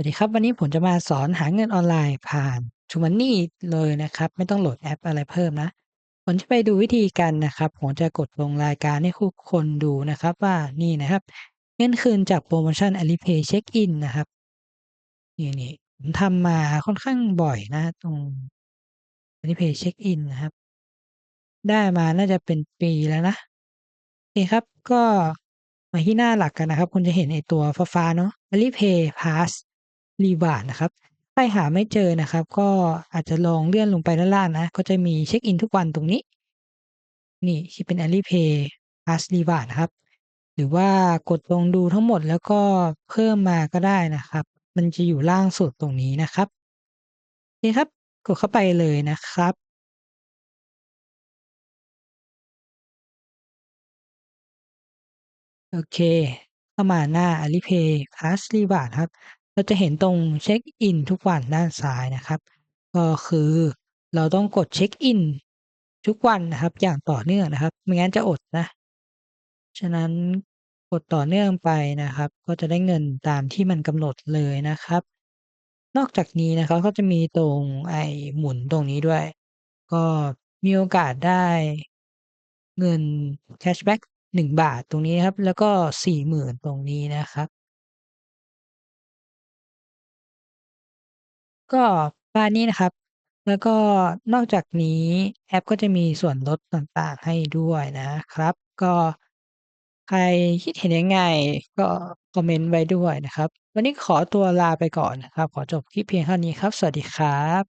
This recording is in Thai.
วัสดีครับ วันนี้ผมจะมาสอนหาเงินออนไลน์ผ่าน TrueMoney เลยนะครับ ไม่ต้องโหลดแอปอะไรเพิ่มนะผมจะไปดูวิธีกันนะครับ ผมจะกดลงรายการให้ทุกคนดูนะครับ ว่านี่นะครับ เงินคืนจากโพรโมชั่น Alipay เช็กอินนะครับนี่ๆผมทำมาค่อนข้างบ่อยนะตรง Alipay เช็กอินนะครับ ได้มาน่าจะเป็นปีแล้วนะโอเคครับก็มาที่หน้าหลักกันนะครับ คุณจะเห็นไอตัวฟ้าๆเนาะ Alipay Plus Reward นะครับใครหาไม่เจอนะครับ ก็อาจจะลองเลื่อนลงไปด้านล่างนะ ก็จะมีเช็กอินทุกวันตรงนี้ นี่ที่เป็น Alipay Plus Reward นะครับ หรือว่ากดลงดูทั้งหมดแล้วก็เพิ่มมาก็ได้นะครับ มันจะอยู่ล่างสุดตรงนี้นะครับโอเคครับกดเข้าไปเลยนะครับโอเค เข้ามาหน้า Alipay Plus Reward ครับ เราจะเห็นตรงเช็กอินทุกวันด้านซ้ายนะครับ ก็คือเราต้องกดเช็กอินทุกวันนะครับ อย่างต่อเนื่องนะครับ ไม่งั้นจะอดนะ ฉะนั้นกดต่อเนื่องไปนะครับ ก็จะได้เงินตามที่มันกำหนดเลยนะครับ นอกจากนี้นะครับก็จะมีตรงไอหมุนตรงนี้ด้วย ก็มีโอกาสได้เงินแคชแบ็ก1บาทตรงนี้นะครับ แล้วก็40,000ตรงนี้นะครับ ก็ประมาณนี้นะครับ แล้วก็นอกจากนี้แอปก็จะมีส่วนลดต่าง ๆ ให้ด้วยนะครับ ก็ใครคิดเห็นยังไง ก็คอมเมนต์ไว้ด้วยนะครับ วันนี้ขอตัวลาไปก่อนนะครับ ขอจบคลิปเพียงเท่านี้ครับ สวัสดีครับ